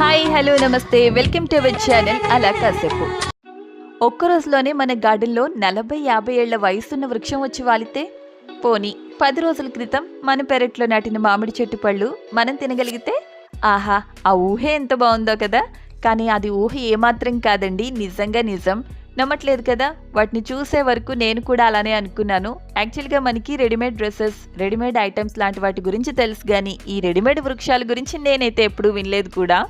Hi hello నమస్తే. Welcome to our channel అలా కాసేపు. ఒక్క రోజులోనే మన గార్డెన్లో నలభై యాభై ఏళ్ళ వయసున్న వృక్షం వచ్చి వాలితే? పోని పది రోజుల క్రితం మన పెరట్లో నాటిన మామిడి చెట్టు పళ్ళు మనం తినగలిగితే? ఆహా ఆ ఊహే ఎంత బాగుందో కదా. కానీ అది ఊహ ఏమాత్రం కాదండి. నిజంగా నిజం. నమ్మట్లేదు కదా? వాటిని చూసే వరకు నేను కూడా అలానే అనుకున్నాను. యాక్చువల్గా మనకి రెడీమేడ్ డ్రెస్సెస్ రెడీమేడ్ ఐటమ్స్ లాంటి వాటి గురించి తెలుసు కానీ ఈ రెడీమేడ్ వృక్షాల గురించి నేనైతే ఎప్పుడూ వినలేదు కూడా.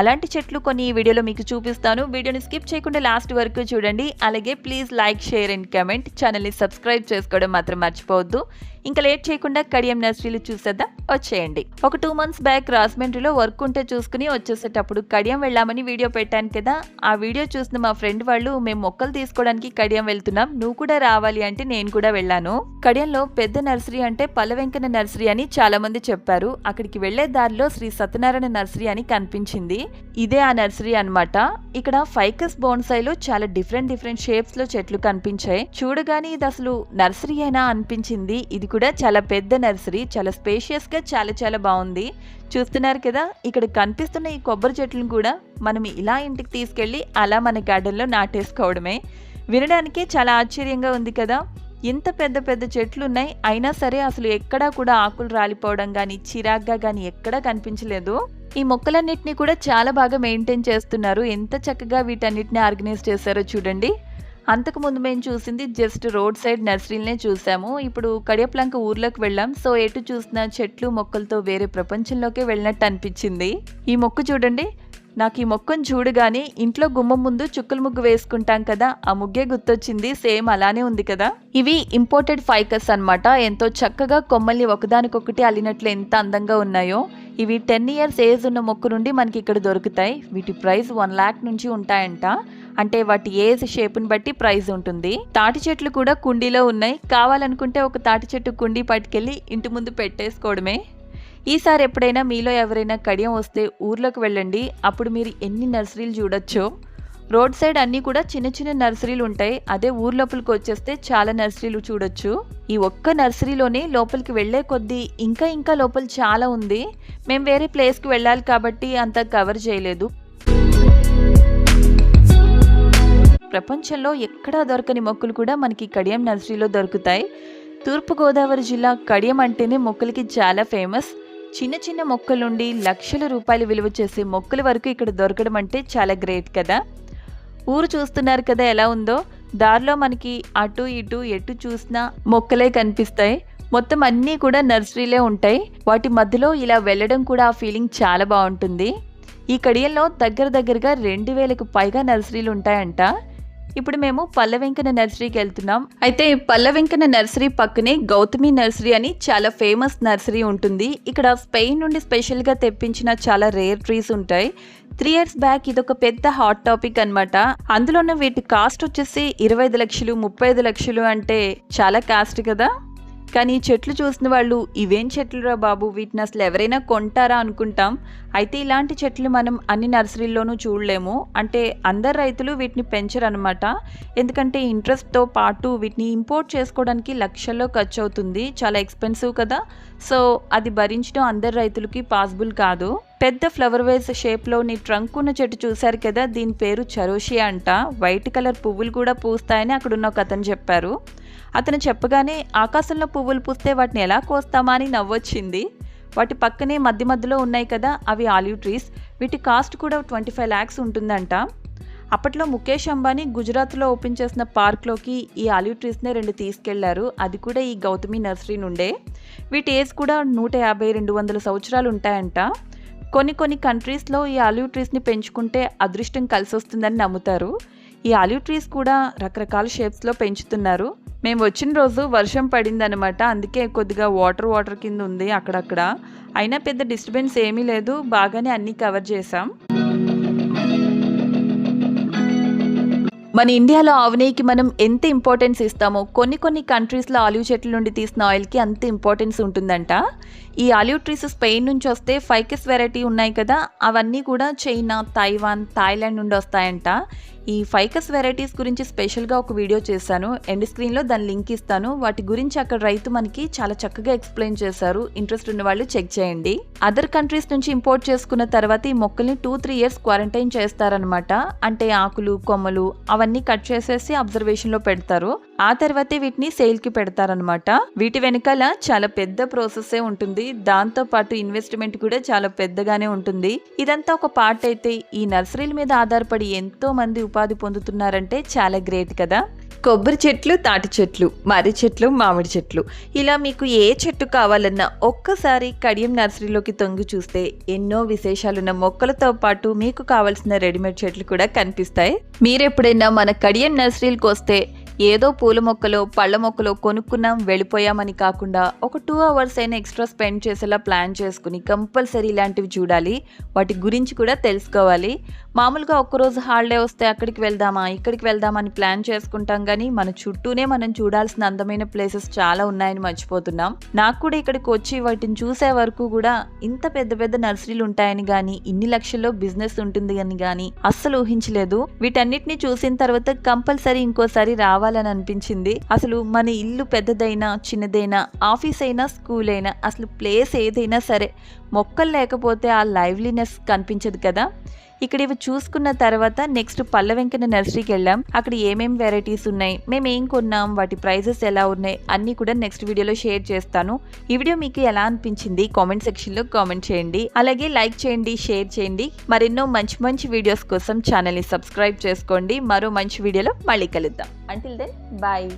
అలాంటి చెట్లు కొన్ని ఈ వీడియోలో మీకు చూపిస్తాను. వీడియోని స్కిప్ చేయకుండా లాస్ట్ వరకు చూడండి. అలాగే please like share and comment. ఛానల్ని సబ్స్క్రైబ్ చేసుకోవడం మాత్రం మర్చిపోవద్దు. ఇంకా లేట్ చేయకుండా కడియం నర్సరీలు చూసేద్దాం. వచ్చేయండి. ఒక టూ మంత్స్ బ్యాక్ రాజమండ్రిలో వర్క్ ఉంటే చూసుకుని వచ్చేసేటప్పుడు కడియం వెళ్ళామని వీడియో పెట్టాను కదా. ఆ వీడియో చూసిన మా ఫ్రెండ్ వాళ్ళు మేము మొక్కలు తీసుకోవడానికి కడియం వెళ్తున్నాం. నువ్వు కూడా రావాలి అంటే నేను కూడా వెళ్ళాను. కడియంలో పెద్ద నర్సరీ అంటే పల్లవెంకన నర్సరీ అని చాలా మంది చెప్పారు. అక్కడికి వెళ్ళే దారిలో శ్రీ సత్యనారాయణ నర్సరీ అని కనిపించింది. ఇదే ఆ నర్సరీ అన్నమాట. ఇక్కడ ఫైకస్ బోన్సైలో చాలా డిఫరెంట్ డిఫరెంట్ షేప్స్లో చెట్లు కనిపించాయి. చూడగానే ఇది అసలు నర్సరీ అయినా అనిపించింది. ఇది కూడా చాలా పెద్ద నర్సరీ చాలా స్పేషియస్గా చాలా చాలా బాగుంది. చూస్తున్నారు కదా ఇక్కడ కనిపిస్తున్న ఈ కొబ్బరి చెట్లను కూడా మనం ఇలా ఇంటికి తీసుకెళ్ళి అలా మన గార్డెన్లో నాటేసుకోవడమే. వినడానికే చాలా ఆశ్చర్యంగా ఉంది కదా. ఇంత పెద్ద పెద్ద చెట్లు ఉన్నాయి అయినా సరే అసలు ఎక్కడా కూడా ఆకులు రాలిపోవడం కానీ చిరాగ్గా కానీ ఎక్కడా కనిపించలేదు. ఈ మొక్కలన్నిటిని కూడా చాలా బాగా మెయింటైన్ చేస్తున్నారు. ఎంత చక్కగా వీటన్నిటిని ఆర్గనైజ్ చేశారో చూడండి. అంతకు ముందు మేము చూసింది జస్ట్ రోడ్ సైడ్ నర్సరీలనే చూసాము. ఇప్పుడు కడియప్లంక ఊర్లోకి వెళ్ళాం. సో ఎటు చూసిన చెట్లు మొక్కలతో వేరే ప్రపంచంలోకే వెళ్ళినట్టు అనిపించింది. ఈ మొక్క చూడండి. నాకు ఈ మొక్కను చూడగానే ఇంట్లో గుమ్మం ముందు చుక్కల ముగ్గు వేసుకుంటాం కదా ఆ ముగ్గే గుర్తొచ్చింది. సేమ్ అలానే ఉంది కదా? ఇవి ఇంపోర్టెడ్ ఫైకస్ అనమాట ఎంతో చక్కగా కొమ్మల్ని ఒకదానికొకటి అల్లినట్లు ఎంత అందంగా ఉన్నాయో. ఇవి టెన్ ఇయర్స్ ఏజ్ ఉన్న మొక్క నుండి మనకి ఇక్కడ దొరుకుతాయి. వీటి ప్రైస్ వన్ ల్యాక్ నుంచి ఉంటాయంట. అంటే వాటి ఏజ్ షేప్ని బట్టి ప్రైస్ ఉంటుంది. తాటి చెట్లు కూడా కుండీలో ఉన్నాయి. కావాలనుకుంటే ఒక తాటి చెట్టు కుండీ పట్టుకెళ్ళి ఇంటి ముందు పెట్టేసుకోవడమే. ఈసారి ఎప్పుడైనా మీలో ఎవరైనా కడియం వస్తే ఊర్లోకి వెళ్ళండి. అప్పుడు మీరు ఎన్ని నర్సరీలు చూడొచ్చో. రోడ్ సైడ్ అన్నీ కూడా చిన్న చిన్న నర్సరీలు ఉంటాయి. అదే ఊర్లోపలికి వచ్చేస్తే చాలా నర్సరీలు చూడొచ్చు. ఈ ఒక్క నర్సరీలోనే లోపలికి వెళ్ళే కొద్దీ ఇంకా ఇంకా లోపల చాలా ఉంది. మేము వేరే ప్లేస్కి వెళ్ళాలి కాబట్టి అంత కవర్ చేయలేదు. ప్రపంచంలో ఎక్కడా దొరకని మొక్కలు కూడా మనకి కడియం నర్సరీలో దొరుకుతాయి. తూర్పుగోదావరి జిల్లా కడియం అంటేనే మొక్కలకి చాలా ఫేమస్. చిన్న చిన్న మొక్కలుండి లక్షల రూపాయలు విలువ చేసే మొక్కల వరకు ఇక్కడ దొరకడం అంటే చాలా గ్రేట్ కదా. ఊరు చూస్తున్నారు కదా ఎలా ఉందో. దారిలో మనకి అటు ఇటు ఎటు చూసినా మొక్కలే కనిపిస్తాయి. మొత్తం అన్నీ కూడా నర్సరీలే ఉంటాయి. వాటి మధ్యలో ఇలా వెళ్ళడం కూడా ఆ ఫీలింగ్ చాలా బాగుంటుంది. ఈ కడియంలో దగ్గర దగ్గరగా రెండు వేలకు పైగా నర్సరీలు ఉంటాయంట. ఇప్పుడు మేము పల్లవెంకన నర్సరీకి వెళ్తున్నాం. అయితే పల్లవెంకన నర్సరీ పక్కనే గౌతమి నర్సరీ అని చాలా ఫేమస్ నర్సరీ ఉంటుంది. ఇక్కడ స్పెయిన్ నుండి స్పెషల్గా తెప్పించిన చాలా రేర్ ట్రీస్ ఉంటాయి. త్రీ ఇయర్స్ బ్యాక్ ఇది ఒక పెద్ద హాట్ టాపిక్ అనమాట అందులోనే వీటి కాస్ట్ వచ్చేసి ఇరవై ఐదు లక్షలు ముప్పై ఐదు లక్షలు అంటే చాలా కాస్ట్ కదా. కానీ చెట్లు చూసిన వాళ్ళు ఇవేం చెట్లురా బాబు? వీటిని అసలు ఎవరైనా కొంటారా అనుకుంటాం? అయితే ఇలాంటి చెట్లు మనం అన్ని నర్సరీల్లోనూ చూడలేము. అంటే అందరు రైతులు వీటిని పెంచరు అనమాట ఎందుకంటే ఇంట్రెస్ట్తో పాటు వీటిని ఇంపోర్ట్ చేసుకోవడానికి లక్షల్లో ఖర్చు అవుతుంది చాలా ఎక్స్పెన్సివ్ కదా. సో అది భరించడం అందరు రైతులకి పాసిబుల్ కాదు. పెద్ద ఫ్లవర్ వేస్ షేప్లోని ట్రంక్ ఉన్న చెట్టు చూశారు కదా దీని పేరు చరోషియా అంట. వైట్ కలర్ పువ్వులు కూడా పూస్తాయని అక్కడున్న ఒక అతను చెప్పారు. అతను చెప్పగానే ఆకాశంలో పువ్వులు పూస్తే వాటిని ఎలా కోస్తామా అని నవ్వొచ్చింది. వాటి పక్కనే మధ్య మధ్యలో ఉన్నాయి కదా అవి ఆలివ్ ట్రీస్. వీటి కాస్ట్ కూడా ట్వంటీ ఫైవ్ ల్యాక్స్ ఉంటుందంట. అప్పట్లో ముఖేష్ అంబానీ గుజరాత్లో ఓపెన్ చేసిన పార్క్లోకి ఈ ఆలివ్ ట్రీస్నే రెండు తీసుకెళ్ళారు. అది కూడా ఈ గౌతమి నర్సరీ నుండే. వీటి ఏజ్ కూడా నూట యాభై రెండు వందల సంవత్సరాలు ఉంటాయంట. కొన్ని కొన్ని కంట్రీస్లో ఈ ఆలివ్ ట్రీస్ని పెంచుకుంటే అదృష్టం కలిసి వస్తుందని నమ్ముతారు. ఈ ఆలివ్ ట్రీస్ కూడా రకరకాల షేప్స్లో పెంచుతున్నారు. మేము వచ్చిన రోజు వర్షం పడిందనమాట అందుకే కొద్దిగా వాటర్ వాటర్ కింద ఉంది అక్కడక్కడ. అయినా పెద్ద డిస్టర్బెన్స్ ఏమీ లేదు. బాగానే అన్నీ కవర్ చేసాం మన ఇండియాలో ఆవునేయికి మనం ఎంత ఇంపార్టెన్స్ ఇస్తామో కొన్ని కొన్ని కంట్రీస్లో ఆలివ్ చెట్ల నుండి తీసిన ఆయిల్కి అంత ఇంపార్టెన్స్ ఉంటుందంట. ఈ ఆలివ్ ట్రీస్ స్పెయిన్ నుంచి వస్తే ఫైకస్ వెరైటీ ఉన్నాయి కదా అవన్నీ కూడా చైనా తైవాన్ థాయిలాండ్ నుండి వస్తాయంట. ఈ ఫైకస్ వెరైటీస్ గురించి స్పెషల్గా ఒక వీడియో చేశాను. ఎండ్ స్క్రీన్లో దాని లింక్ ఇస్తాను. వాటి గురించి అక్కడ రైతు మనకి చాలా చక్కగా ఎక్స్ప్లెయిన్ చేశారు. ఇంట్రెస్ట్ ఉన్న వాళ్ళు చెక్ చేయండి. అదర్ కంట్రీస్ నుంచి ఇంపోర్ట్ చేసుకున్న తర్వాత ఈ మొక్కల్ని టూ త్రీ ఇయర్స్ క్వారంటైన్ చేస్తారనమాట అంటే ఆకులు కొమ్మలు అవన్నీ కట్ చేసేసి అబ్జర్వేషన్లో పెడతారు. ఆ తర్వాతే వీటిని సేల్కి పెడతారనమాట వీటి వెనకాల చాలా పెద్ద ప్రాసెస్ ఉంటుంది. దాంతో పాటు ఇన్వెస్ట్మెంట్ కూడా చాలా పెద్దగానే ఉంటుంది. ఇదంతా ఒక పార్ట్ అయితే ఈ నర్సరీల మీద ఆధారపడి ఎంతో మంది ఉపాధి పొందుతున్నారంటే చాలా గ్రేట్ కదా. కొబ్బరి చెట్లు తాటి చెట్లు మర్రి చెట్లు మామిడి చెట్లు. ఇలా మీకు ఏ చెట్టు కావాలన్నా ఒక్కసారి కడియం నర్సరీలోకి తొంగి చూస్తే ఎన్నో విశేషాలున్న మొక్కలతో పాటు మీకు కావాల్సిన రెడీమేడ్ చెట్లు కూడా కనిపిస్తాయి. మీరెప్పుడైనా మన కడియం నర్సరీలకు వస్తే ఏదో పూల మొక్కలో పళ్ళ మొక్కలో కొనుక్కున్నాం వెళ్ళిపోయామని కాకుండా ఒక టూ అవర్స్ అయినా ఎక్స్ట్రా స్పెండ్ చేసేలా ప్లాన్ చేసుకుని కంపల్సరీ ఇలాంటివి చూడాలి. వాటి గురించి కూడా తెలుసుకోవాలి. మామూలుగా ఒక్కరోజు హాలిడే వస్తే అక్కడికి వెళ్దామా ఇక్కడికి వెళ్దామని ప్లాన్ చేసుకుంటాం కానీ మన చుట్టూనే మనం చూడాల్సిన అందమైన ప్లేసెస్ చాలా ఉన్నాయని మర్చిపోతున్నాం. నాకు కూడా ఇక్కడికి వచ్చి వాటిని చూసే వరకు కూడా ఇంత పెద్ద పెద్ద నర్సరీలు ఉంటాయని కానీ ఇన్ని లక్షల్లో బిజినెస్ ఉంటుంది అని కానీ అస్సలు ఊహించలేదు. వీటన్నిటిని చూసిన తర్వాత కంపల్సరీ ఇంకోసారి రావాలని అనిపించింది. అసలు మన ఇల్లు పెద్దదైనా చిన్నదైనా ఆఫీస్ అయినా స్కూల్ అయినా అసలు ప్లేస్ ఏదైనా సరే మొక్కలు లేకపోతే ఆ లైవ్లీనెస్ కనిపించదు కదా. ఇక్కడ ఇవి చూసుకున్న తర్వాత నెక్స్ట్ పల్ల వెంకన్న నర్సరీకి వెళ్ళాం. అక్కడ ఏమేం వెరైటీస్ ఉన్నాయి? మేము ఏం కొన్నాం? వాటి ప్రైజెస్ ఎలా ఉన్నాయి? అన్నీ కూడా నెక్స్ట్ వీడియోలో షేర్ చేస్తాను. ఈ వీడియో మీకు ఎలా అనిపించింది? కామెంట్ సెక్షన్లో కామెంట్ చేయండి. అలాగే లైక్ చేయండి షేర్ చేయండి. మరెన్నో మంచి మంచి వీడియోస్ కోసం ఛానల్ని సబ్స్క్రైబ్ చేసుకోండి. మరో మంచి వీడియోలో మళ్ళీ కలుద్దాం. Until then bye